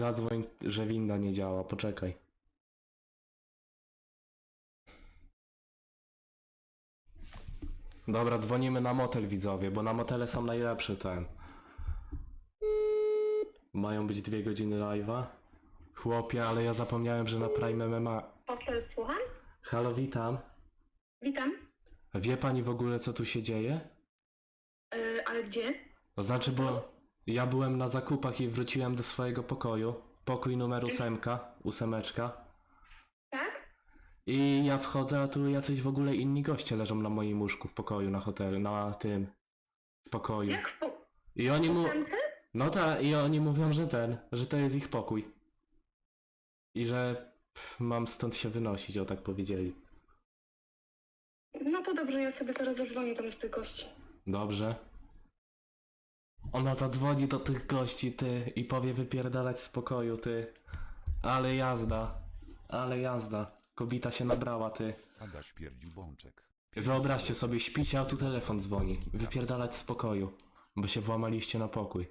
Zadzwoń, że winda nie działa, poczekaj. Dobra, dzwonimy na motel widzowie, bo na motele są najlepsze ten. Mają być dwie godziny live'a. Chłopie, ale ja zapomniałem, że na Prime MMA. Hostel, słucham? Halo, witam. Witam. Wie pani w ogóle co tu się dzieje? E, ale gdzie? To znaczy, bo ja byłem na zakupach i wróciłem do swojego pokoju. Pokój numer ósemka, ósemeczka. Tak? I ja wchodzę, a tu jacyś w ogóle inni goście leżą na moim łóżku w pokoju, na hotelu, na tym w pokoju. Jak w po... I oni mu... ósemce? No tak, i oni mówią, że ten, że to jest ich pokój. I że pff, mam stąd się wynosić, o tak powiedzieli. No to dobrze, ja sobie teraz zadzwonię do tych gości. Dobrze. Ona zadzwoni do tych gości, ty, i powie wypierdalać z pokoju, ty. Ale jazda, ale jazda. Kobita się nabrała, ty. Ada śpierdził bączek. Wyobraźcie sobie, śpicie, a tu telefon dzwoni. Wypierdalać z pokoju, bo się włamaliście na pokój.